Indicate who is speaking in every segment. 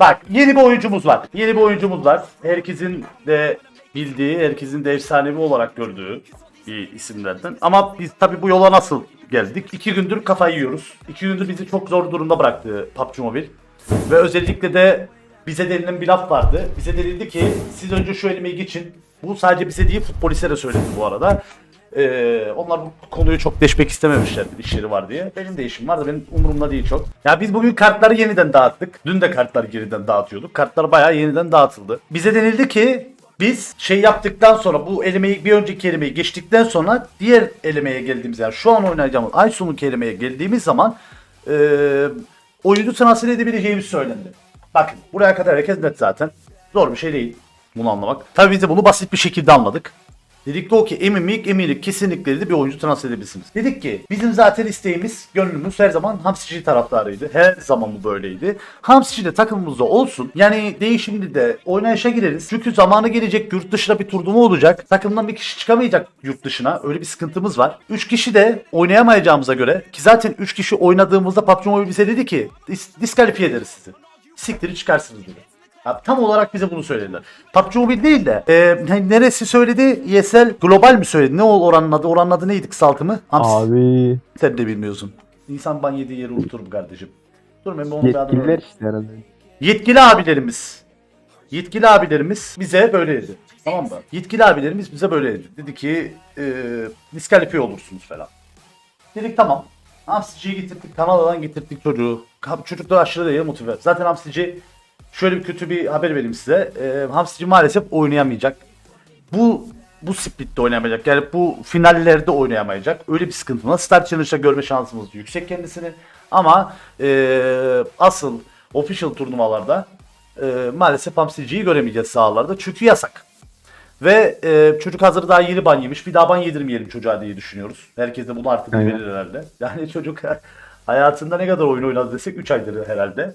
Speaker 1: Bak yeni bir oyuncumuz var. Yeni bir oyuncumuz var. Herkesin de bildiği, herkesin de efsanevi olarak gördüğü bir isimlerden. Ama biz tabii bu yola nasıl geldik? İki gündür kafayı yiyoruz. İki gündür bizi çok zor durumda bıraktı PUBG Mobile. Ve özellikle de bize denilen bir laf vardı. Bize denildi ki siz önce şu elemeyi geçin. Bu sadece bize değil futboliste de söyledi bu arada. Ee, onlar bu konuyu çok deşmek istememişlerdi işleri var diye. Benim de işim var da benim umurumda değil çok. Ya biz bugün kartları yeniden dağıttık. Dün de kartları yeniden dağıtıyorduk. Kartlar bayağı yeniden dağıtıldı. Bize denildi ki biz şey yaptıktan sonra bu elemeyi bir önceki elemeyi geçtikten sonra diğer elemeye geldiğimiz yani şu an oynayacağımız ay sonundaki elemeye geldiğimiz zaman eee oyuncu transfer edebileceğimiz söylendi. Bakın buraya kadar herkes net zaten. Zor bir şey değil bunu anlamak. Tabii biz de bunu basit bir şekilde anladık. Dedik de o ki emin miyik eminik kesinlikle dedi bir oyuncu transfer edebilirsiniz. Dedik ki bizim zaten isteğimiz gönlümüz her zaman Hamsici taraftarıydı. Her zaman bu böyleydi. Hamsici de takımımızda olsun. Yani değişimli de oynayışa gireriz. Çünkü zamanı gelecek yurt dışına bir turnuva olacak. Takımdan bir kişi çıkamayacak yurt dışına. Öyle bir sıkıntımız var. 3 kişi de oynayamayacağımıza göre ki zaten 3 kişi oynadığımızda PUBG Mobile bize dedi ki dis- diskalifiye ederiz sizi. Siktiri çıkarsınız dedi. Abi tam olarak bize bunu söylediler. PUBG Mobile değil de e, neresi söyledi? ESL Global mi söyledi? Ne o oranın adı? Oranın adı neydi kısaltımı? Hamsi.
Speaker 2: Abi
Speaker 1: Sen de bilmiyorsun. İnsan ban yediği yeri unuturum kardeşim. Dur ben adını
Speaker 2: yetkililer işte herhalde.
Speaker 1: Yetkili abilerimiz. Yetkili abilerimiz bize böyle dedi. Tamam mı? Yetkili abilerimiz bize böyle dedi. Dedi ki e, diskalifiye olursunuz falan. Dedik tamam. Hamsici'yi getirdik. Kanada'dan getirdik çocuğu. Çocuk da aşırı değil motive. Zaten Hamsici şöyle bir kötü bir haber vereyim size. E, Hamsici maalesef oynayamayacak. Bu bu splitte oynayamayacak. Yani bu finallerde oynayamayacak. Öyle bir sıkıntı var. Star Challenge'da görme şansımız yüksek kendisini. Ama e, asıl official turnuvalarda e, maalesef Hamsici'yi göremeyeceğiz sahalarda. Çünkü yasak. Ve e, çocuk hazır daha yeni ban yemiş. Bir daha ban yedirmeyelim çocuğa diye düşünüyoruz. Herkes de bunu artık verir herhalde. Yani çocuk hayatında ne kadar oyun oynadı desek 3 aydır herhalde.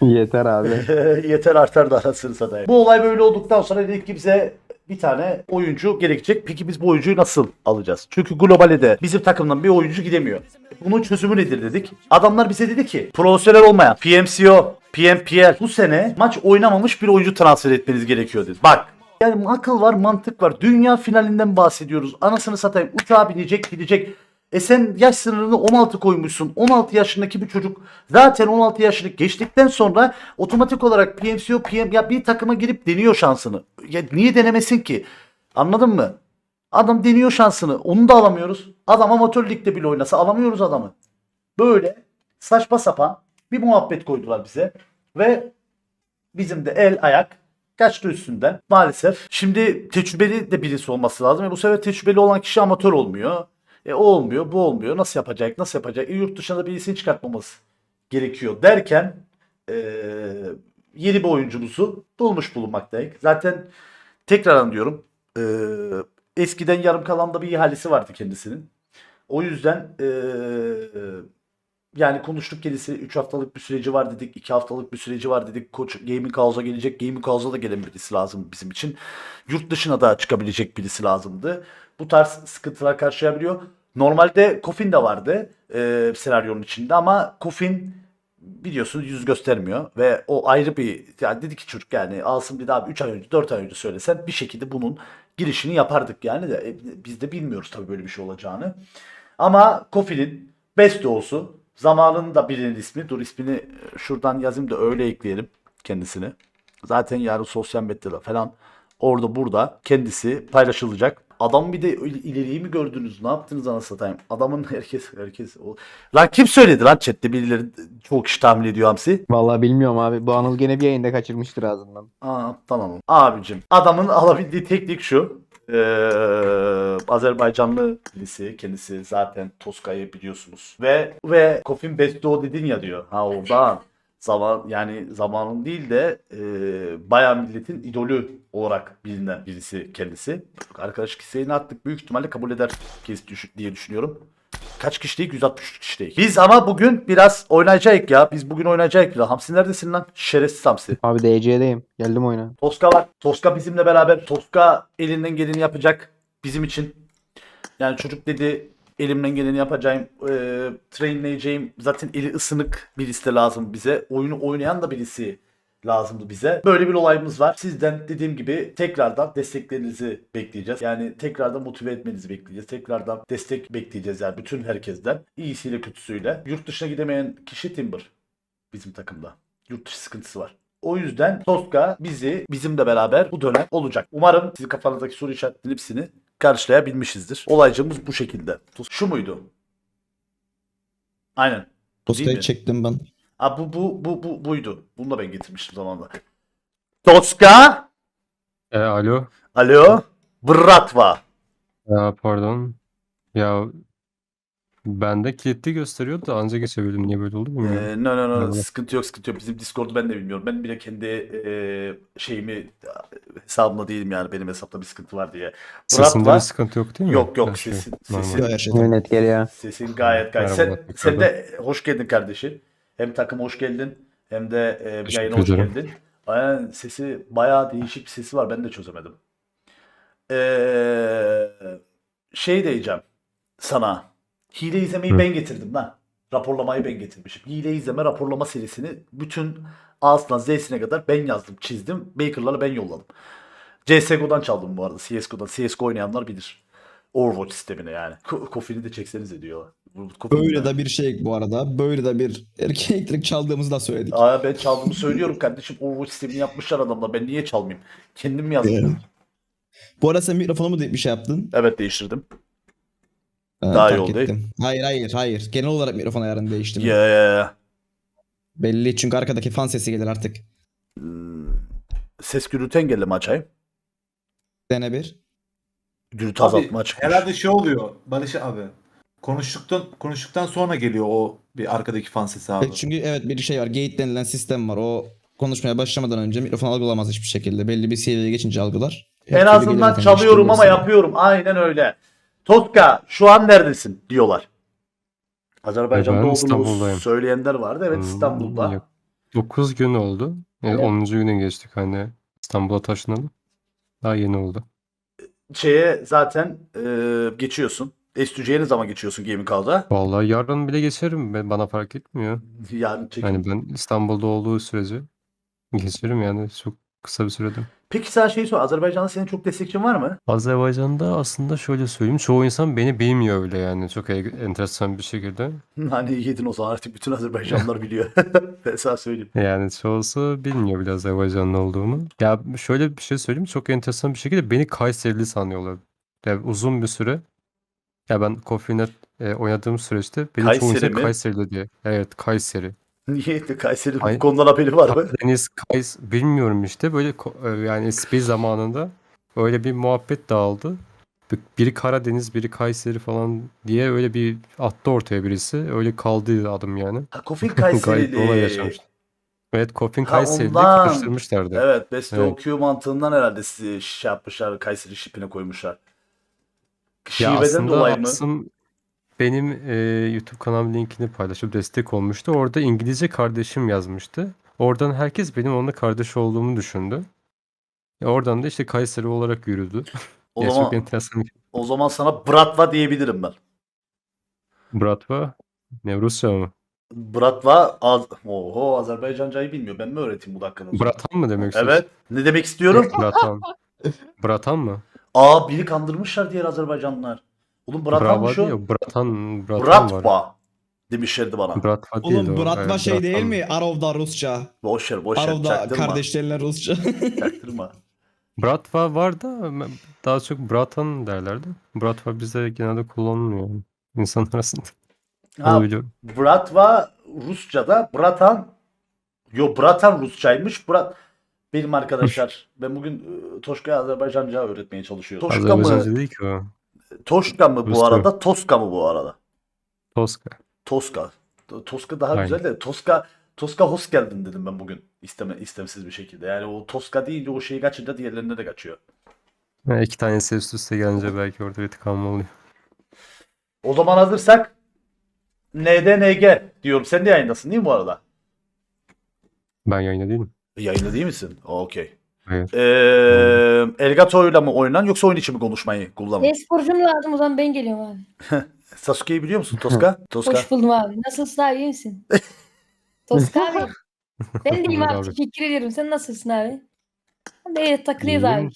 Speaker 2: Yeter abi.
Speaker 1: Yeter artar da arasını satayım. Bu olay böyle olduktan sonra dedik ki bize bir tane oyuncu gerekecek. Peki biz bu oyuncuyu nasıl alacağız? Çünkü globale de bizim takımdan bir oyuncu gidemiyor. Bunun çözümü nedir dedik. Adamlar bize dedi ki profesyonel olmayan PMCO, PMPL bu sene maç oynamamış bir oyuncu transfer etmeniz gerekiyor dedi. Bak yani akıl var mantık var. Dünya finalinden bahsediyoruz. Anasını satayım uçağa binecek gidecek. E sen yaş sınırını 16 koymuşsun. 16 yaşındaki bir çocuk zaten 16 yaşını geçtikten sonra otomatik olarak PMCO, PM ya bir takıma girip deniyor şansını. Ya niye denemesin ki? Anladın mı? Adam deniyor şansını. Onu da alamıyoruz. Adam amatör ligde bile oynasa alamıyoruz adamı. Böyle saçma sapan bir muhabbet koydular bize. Ve bizim de el ayak kaçtı üstünden maalesef. Şimdi tecrübeli de birisi olması lazım. E bu sefer tecrübeli olan kişi amatör olmuyor. E o olmuyor, bu olmuyor. Nasıl yapacak, nasıl yapacak? E yurt dışında birisini çıkartmamız gerekiyor derken e, yeni bir oyuncumuzu bulmuş bulunmaktayız. Zaten tekrardan diyorum e, eskiden yarım kalan da bir ihalesi vardı kendisinin. O yüzden e, yani konuştuk kendisi 3 haftalık bir süreci var dedik, 2 haftalık bir süreci var dedik. Koç Gaming House'a gelecek. Gaming House'a da gelen birisi lazım bizim için. Yurt dışına da çıkabilecek birisi lazımdı. Bu tarz sıkıntılar karşılayabiliyor. Normalde Kofin de vardı e, senaryonun içinde ama Kofin biliyorsunuz yüz göstermiyor ve o ayrı bir yani dedi ki çocuk yani alsın bir daha 3 ay önce 4 ay önce söylesen bir şekilde bunun girişini yapardık yani de e, biz de bilmiyoruz tabii böyle bir şey olacağını. Ama Kofi'nin best olsu zamanın da birinin ismi dur ismini e, şuradan yazayım da öyle ekleyelim kendisini. Zaten yarın sosyal medyada falan orada burada kendisi paylaşılacak. Adam bir de il- ileriyi mi gördünüz? Ne yaptınız anasını satayım? Adamın herkes herkes o... Lan kim söyledi lan chatte birileri çoğu kişi tahmin ediyor Hamsi.
Speaker 2: Vallahi bilmiyorum abi. Bu Anıl gene bir yayında kaçırmıştır ağzından.
Speaker 1: Aa tamam. Abicim adamın alabildiği teknik şu. Ee, Azerbaycanlı birisi kendisi zaten Toska'yı biliyorsunuz. Ve ve Kofin Besto dedin ya diyor. Ha oradan zaman yani zamanın değil de e, bayağı milletin idolü olarak bilinen birisi kendisi. Arkadaş isteğini attık. Büyük ihtimalle kabul eder kes diye düşünüyorum. Kaç kişilik? 163 kişilik. Biz ama bugün biraz oynayacağız ya. Biz bugün oynayacağız biraz. Hamsi neredesin lan? Şerefsiz Hamsi.
Speaker 2: Abi DC'deyim. Geldim oyuna.
Speaker 1: Toska var. Toska bizimle beraber. Toska elinden geleni yapacak bizim için. Yani çocuk dedi elimden geleni yapacağım. E, trainleyeceğim. Zaten eli ısınık birisi de lazım bize. Oyunu oynayan da birisi lazımdı bize. Böyle bir olayımız var. Sizden dediğim gibi tekrardan desteklerinizi bekleyeceğiz. Yani tekrardan motive etmenizi bekleyeceğiz. Tekrardan destek bekleyeceğiz yani bütün herkesten. İyisiyle kötüsüyle. Yurt dışına gidemeyen kişi Timber bizim takımda. Yurt dışı sıkıntısı var. O yüzden Toska bizi bizimle beraber bu dönem olacak. Umarım sizin kafanızdaki soru işaretlerinin hepsini karşılayabilmişizdir. Olaycımız bu şekilde. Şu muydu? Aynen. Mi?
Speaker 3: çektim ben.
Speaker 1: Ha bu bu bu bu buydu. Bunu da ben getirmiştim zamanında. Toska.
Speaker 4: E, alo.
Speaker 1: Alo. Bratva.
Speaker 4: Ya pardon. Ya bende kilitli gösteriyordu da anca geçebildim. Niye böyle oldu bilmiyorum.
Speaker 1: Ee, no no no
Speaker 4: Merhaba.
Speaker 1: sıkıntı yok sıkıntı yok. Bizim Discord'u ben de bilmiyorum. Ben bile kendi e, şeyimi hesabımda değilim yani. Benim hesapta bir sıkıntı var diye.
Speaker 4: Sesinde
Speaker 1: Bratva.
Speaker 4: bir sıkıntı yok değil mi?
Speaker 1: Yok yok
Speaker 4: Her şey
Speaker 1: sesin,
Speaker 4: normal.
Speaker 1: sesin,
Speaker 3: Her şey.
Speaker 2: Geliyor.
Speaker 1: sesin gayet gayet. Sen,
Speaker 4: Merhabalar,
Speaker 1: sen
Speaker 4: tekrardan.
Speaker 1: de hoş geldin kardeşim. Hem takım hoş geldin hem de e, bir yayına hoş
Speaker 4: ederim.
Speaker 1: geldin. Aynen sesi bayağı değişik bir sesi var. Ben de çözemedim. Ee, şey diyeceğim sana. Hile izlemeyi
Speaker 4: Hı.
Speaker 1: ben getirdim lan. Raporlamayı ben getirmişim. Hile izleme raporlama serisini bütün A'sından Z'sine kadar ben yazdım, çizdim. Baker'larla ben yolladım. CSGO'dan çaldım bu arada. CSGO'dan. CSGO oynayanlar bilir. Overwatch sistemine yani. Ko- Kofini de çeksenize diyor. Bu- Kofini
Speaker 3: Böyle de bir şey bu arada. Böyle de bir erken elektrik çaldığımızı da söyledik.
Speaker 1: Aa, ben çaldığımı söylüyorum kardeşim. Overwatch sistemini yapmışlar adamlar. Ben niye çalmayayım? Kendim mi yazdım?
Speaker 3: Evet. Bu arada sen mikrofonu mu bir şey yaptın?
Speaker 1: Evet değiştirdim.
Speaker 3: Ha,
Speaker 1: Daha iyi oldu.
Speaker 3: ettim. Hayır hayır hayır. Genel olarak mikrofon ayarını değiştirdim.
Speaker 1: Ya ya ya.
Speaker 3: Belli çünkü arkadaki fan sesi gelir artık.
Speaker 1: Hmm, Ses gürültü engelleme açayım.
Speaker 3: Dene bir.
Speaker 5: Abi,
Speaker 1: azaltma açıkmış.
Speaker 5: herhalde şey oluyor Barış abi. Konuştuktan konuştuktan sonra geliyor o bir arkadaki fan sesi abi.
Speaker 3: Çünkü evet bir şey var. Gate denilen sistem var. O konuşmaya başlamadan önce mikrofon algılamaz hiçbir şekilde. Belli bir seviyeye geçince algılar. Her
Speaker 1: En azından çalıyorum ama yapıyorum. Aynen öyle. Totka şu an neredesin diyorlar. Azerbaycan'da olduğunu söyleyenler vardı. Evet
Speaker 4: Hmm,
Speaker 1: İstanbul'da.
Speaker 4: yok. 9 gün oldu. Yani
Speaker 1: Evet.
Speaker 4: 10. güne geçtik hani İstanbul'a taşınalı. Daha yeni oldu.
Speaker 1: Şeye zaten e, geçiyorsun. S2C'ye ne zaman geçiyorsun Gaming Hall'da?
Speaker 4: Vallahi yarın bile geçerim. Ben, bana fark etmiyor.
Speaker 1: Yarın çekim.
Speaker 4: Yani ben İstanbul'da olduğu sürece geçerim yani çok kısa bir sürede.
Speaker 1: Peki sen şey sor. Azerbaycan'da senin çok destekçin var mı?
Speaker 4: Azerbaycan'da aslında şöyle söyleyeyim. Çoğu insan beni bilmiyor öyle yani. Çok e- enteresan bir şekilde.
Speaker 1: Hani yedin o zaman artık bütün Azerbaycanlılar biliyor. ben sana söyleyeyim.
Speaker 4: Yani çoğusu bilmiyor bile Azerbaycanlı olduğumu. Ya şöyle bir şey söyleyeyim. Çok enteresan bir şekilde beni Kayserili sanıyorlar. Yani uzun bir süre. Ya ben Coffee.net e, oynadığım süreçte beni çoğu
Speaker 1: Kayseri
Speaker 4: insan
Speaker 1: mi?
Speaker 4: Kayserili diye. Evet Kayseri.
Speaker 1: Niye? Kayseri'nin bu
Speaker 4: Ay-
Speaker 1: konudan haberi var mı?
Speaker 4: Deniz Kays bilmiyorum işte böyle ko- e, yani espri zamanında öyle bir muhabbet dağıldı. Bir- Biri Karadeniz, biri Kayseri falan diye öyle bir attı ortaya birisi. Öyle kaldı adım yani.
Speaker 1: Ha, Kofil
Speaker 4: Gayet olay
Speaker 1: Kayserili.
Speaker 4: Evet, Coffin
Speaker 1: Ha, ondan.
Speaker 4: karıştırmışlardı.
Speaker 1: Evet, Best
Speaker 4: Evet.
Speaker 1: OQ mantığından herhalde sizi şey yapmışlar, Kayseri şipine koymuşlar.
Speaker 4: Ya
Speaker 1: Şiveden
Speaker 4: aslında
Speaker 1: dolayı mı?
Speaker 4: Asım benim e, YouTube kanal linkini paylaşıp destek olmuştu. Orada İngilizce kardeşim yazmıştı. Oradan herkes benim onunla kardeş olduğumu düşündü. E, oradan da işte Kayseri olarak yürüdü.
Speaker 1: O
Speaker 4: Ya çok
Speaker 1: zaman
Speaker 4: enteresan.
Speaker 1: o zaman sana Bratva diyebilirim ben.
Speaker 4: Bratva, ne Rusça mı?
Speaker 1: Bratva az Oho Azerbaycancayı bilmiyor. Ben mi öğreteyim bu dakikadan sonra?
Speaker 4: Bratan mı demek istiyorsun?
Speaker 1: Evet. Ne demek istiyorum?
Speaker 4: Bratan. Bratan mı?
Speaker 1: Aa biri kandırmışlar diğer Azerbaycanlılar. Oğlum
Speaker 4: değil
Speaker 1: o.
Speaker 4: o. Bratan, Bratan var.
Speaker 1: Bratva demişlerdi bana.
Speaker 4: Bratva değil
Speaker 3: Oğlum
Speaker 4: o.
Speaker 3: Bratva
Speaker 4: Evet,
Speaker 3: şey değil
Speaker 4: Bratan.
Speaker 3: mi? Arov'da Rusça.
Speaker 1: Boş ver boş ver.
Speaker 3: Arov'da
Speaker 1: Çaktırma.
Speaker 3: kardeşlerine Rusça.
Speaker 1: Çaktırma.
Speaker 4: Bratva var da daha çok Bratan derlerdi. Bratva bizde genelde kullanılmıyor. İnsan arasında.
Speaker 1: Ha,
Speaker 4: Onu biliyorum.
Speaker 1: Bratva Rusça'da Bratan Yo Bratan Rusçaymış. Brat benim arkadaşlar ben bugün e, Toşka'ya Azerbaycanca öğretmeye çalışıyorum. Toşka mı?
Speaker 4: Azerbaycanca değil ki o.
Speaker 1: Toşka mı bu
Speaker 4: Rusça.
Speaker 1: arada? Toska mı bu arada?
Speaker 4: Toska.
Speaker 1: Toska. To- Toska daha
Speaker 4: Aynen.
Speaker 1: güzel de Toska Toska hoş geldin dedim ben bugün isteme istemsiz bir şekilde. Yani o Toska deyince o şeyi kaçınca diğerlerine de kaçıyor.
Speaker 4: Ha, iki tanesi üst üste gelince belki orada bir tıkanma oluyor.
Speaker 1: O zaman hazırsak NDNG diyorum. Sen de yayındasın değil mi bu arada?
Speaker 4: Ben yayında değilim.
Speaker 1: Yayında değil misin? Okey.
Speaker 4: Hayır.
Speaker 1: Ee, Elgato'yla mı oynan yoksa oyun içi mi konuşmayı kullanın?
Speaker 6: E-sporcum lazım o zaman ben geliyorum abi.
Speaker 1: Sasuke'yi biliyor musun Toska? Toska.
Speaker 6: Hoş buldum abi. Nasılsın abi iyi misin? Toska abi. Ben deyim abi. Teşekkür ediyorum. Sen nasılsın abi? Ben de evet, takılıyoruz abi.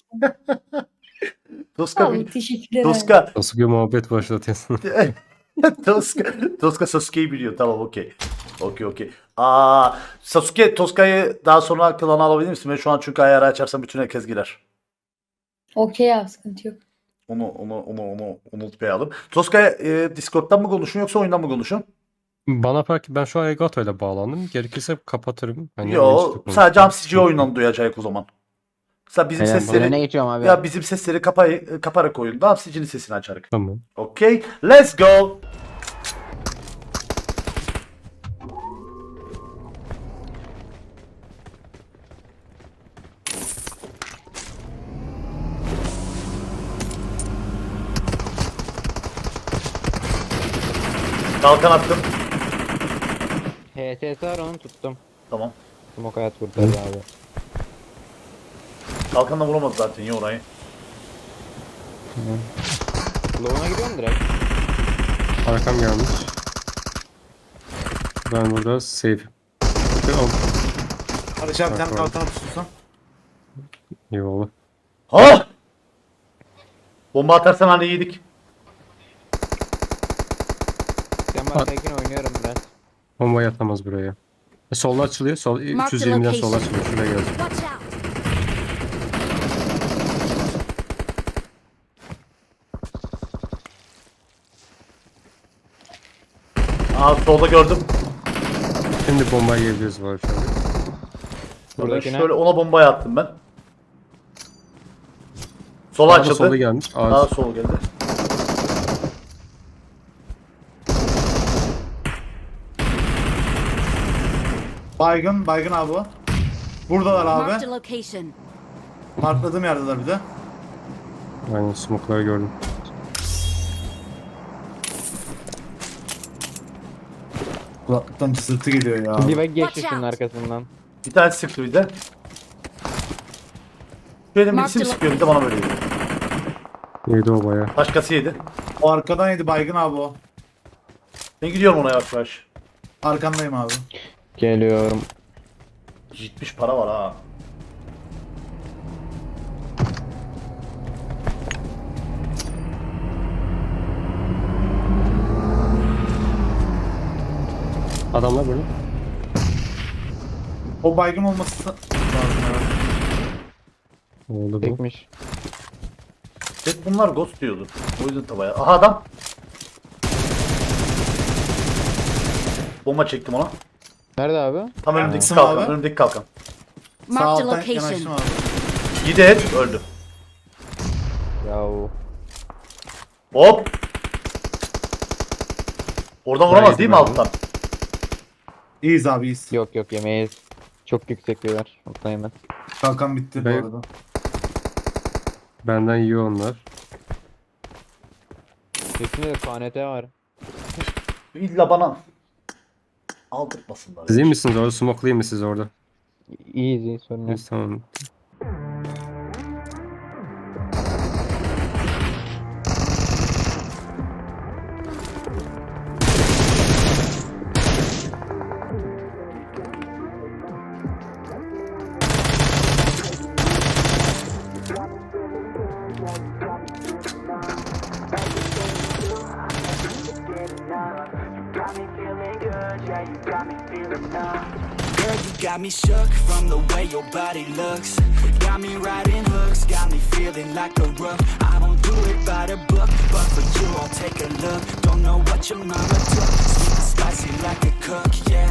Speaker 1: Toska,
Speaker 6: Abi
Speaker 1: bil-
Speaker 6: teşekkürler abi.
Speaker 1: Toska,
Speaker 4: bir muhabbet başlatıyorsun?
Speaker 1: Toska, Toska Sasuke'yi biliyor. Tamam okey. Okey okey. Aa, Sasuke Toska'yı daha sonra klana alabilir misin? Ben şu an çünkü ayarı açarsam bütün herkes girer.
Speaker 6: Okey abi sıkıntı yok.
Speaker 1: Onu onu onu onu unutmayalım. Toska e, Discord'dan mı konuşun yoksa oyundan mı konuşun?
Speaker 4: Bana fark ben şu an Elgato ile bağlandım. Gerekirse kapatırım. Hani
Speaker 1: Yo, sadece
Speaker 4: konuşayım.
Speaker 1: hamsici oyundan duyacak o zaman. Mesela bizim
Speaker 2: Aynen,
Speaker 1: sesleri
Speaker 2: ne geçiyorum abi?
Speaker 1: ya bizim sesleri kapay, kaparak oyunda hamsicinin sesini açarız.
Speaker 4: Tamam.
Speaker 1: Okey. Let's go. Kalkan attım.
Speaker 2: HSS var onu tuttum.
Speaker 1: Tamam.
Speaker 2: Smoke hayat kurtardı abi.
Speaker 1: Kalkanla vuramadı zaten ya orayı.
Speaker 2: Low'una gidiyorum direkt.
Speaker 4: Arkam gelmiş. Ben burada safe. Yok.
Speaker 5: Barış abi sen
Speaker 4: Bak,
Speaker 5: kalkana pusulsan.
Speaker 4: İyi oldu.
Speaker 1: Ha! Bomba atarsan hani yedik.
Speaker 2: Sen baştayken oynuyorum biraz.
Speaker 4: Bomba yatamaz buraya. E, solda açılıyor. Sol,
Speaker 7: Mark the
Speaker 4: 320'den sola açılıyor. Şuraya geldi.
Speaker 1: Aa solda gördüm.
Speaker 4: Şimdi bombaya gelebiliriz var şu an.
Speaker 2: Buradakine
Speaker 1: şöyle ona bombayı attım ben. Sola açıldı.
Speaker 4: solda gelmiş. Ağaç.
Speaker 1: Daha sol geldi.
Speaker 5: Baygın, baygın abi o. Buradalar
Speaker 7: Marked
Speaker 5: abi.
Speaker 7: a location.
Speaker 5: Markladığım yerdeler bir de.
Speaker 4: Aynen smoke'ları gördüm.
Speaker 5: Kulaklıktan cısırtı geliyor ya.
Speaker 2: bir bak geçti
Speaker 7: Watch
Speaker 2: şunun
Speaker 7: out.
Speaker 2: arkasından.
Speaker 1: Bir tane sıktı bir de. Şöyle
Speaker 7: Mark
Speaker 1: birisi mi
Speaker 7: the
Speaker 1: sıkıyor bir de bana böyle yedi.
Speaker 4: Yedi o baya.
Speaker 1: Başkası yedi.
Speaker 5: O arkadan yedi baygın abi o.
Speaker 1: Ben gidiyorum ona yavaş yavaş.
Speaker 5: Arkandayım abi.
Speaker 2: Geliyorum.
Speaker 1: Gitmiş para var ha.
Speaker 4: Adamlar böyle.
Speaker 5: O baygın olması lazım herhalde.
Speaker 4: Ne oldu bu?
Speaker 2: Çekmiş.
Speaker 1: Hep bunlar ghost diyordu. O yüzden tabaya. Aha adam. Bomba çektim ona.
Speaker 2: Nerede abi?
Speaker 1: Tam önümdeki kalkan.
Speaker 5: abi.
Speaker 1: Önümdeki kalkan.
Speaker 5: Sağ
Speaker 7: Marked a
Speaker 5: alttan
Speaker 7: location.
Speaker 5: yanaştım abi.
Speaker 1: Yedi et öldü.
Speaker 2: Yahu.
Speaker 1: Hop. Oradan vuramaz değil mi alttan?
Speaker 5: İyiyiz abi iyiyiz.
Speaker 2: Yok yok yemeyiz. Çok yüksek diyorlar. Alttan yemez.
Speaker 5: Kalkan bitti bu
Speaker 4: Ben-
Speaker 5: arada.
Speaker 4: Benden yiyor onlar.
Speaker 2: Kesinlikle KNT var.
Speaker 1: İlla bana aldırtmasınlar.
Speaker 4: Siz iyi misiniz orada? Smoke'layayım mı siz orada?
Speaker 2: İyiyiz iyi sorun yok.
Speaker 4: Biz tamam.
Speaker 8: Your body looks. Got me riding hooks, got me feeling like a rook. I don't do it by the book, but for you I'll take a look. Don't know what your mama took, sweet and spicy like a cook, yeah.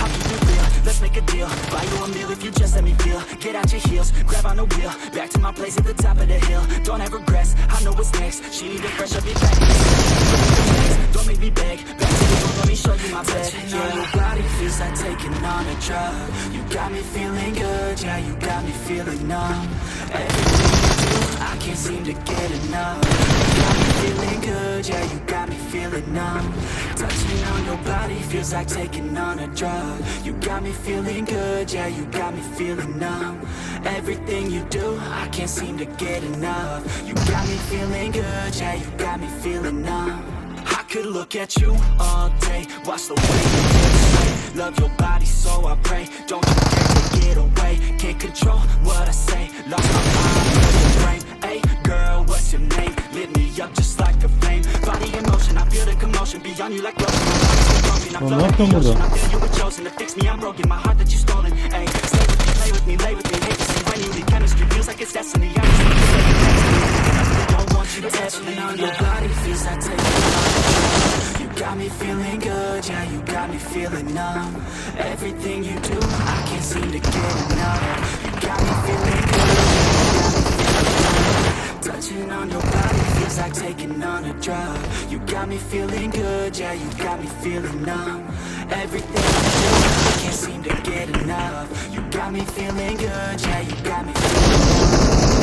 Speaker 8: I'll keep it real, let's make a deal. Buy you a meal if you just let me feel. Get out your heels, grab on the wheel. Back to my place at the top of the hill. Don't have regrets, I know what's next. She need a fresh up, be back. Don't make me beg, back let me show you my bed. On your body feels like taking on a drug. You got me feeling good, yeah, you got me feeling numb. Everything you do, I can't seem to get enough. You got me feeling good, yeah, you got me feeling numb. Touching on your body feels like taking on a drug. You got me feeling good, yeah, you got me feeling numb. Everything you do, I can't seem to get enough. You got me feeling good, yeah, you got me feeling numb. Could look at you all day, watch the way you straight. Love your body, so I pray. Don't you dare take it away. Can't control what I say. Lost my mind, lose the brain. Hey, girl, what's your name? Lit me up just like a flame. Body in motion, I feel the commotion. Beyond you like lotion. My body's so broken, I'm floating the ocean. I feel you were chosen to fix me. I'm broken. My heart that you stolen. Hey, stay with me, play with me, lay with me. Hate to see when you leave. Chemistry feels like it's destiny. I just to you touching on your body. Feels like taking on a drug You got me feeling good. Yeah, you got me feeling numb. Everything you do, I can't seem to get enough. You got me feeling good. Yeah, you. Touching on your body feels like taking on a drug. You got me feeling good, yeah, you got me feeling numb. Everything I do, I can't seem to get enough. You got me feeling good, yeah, you got me feeling numb.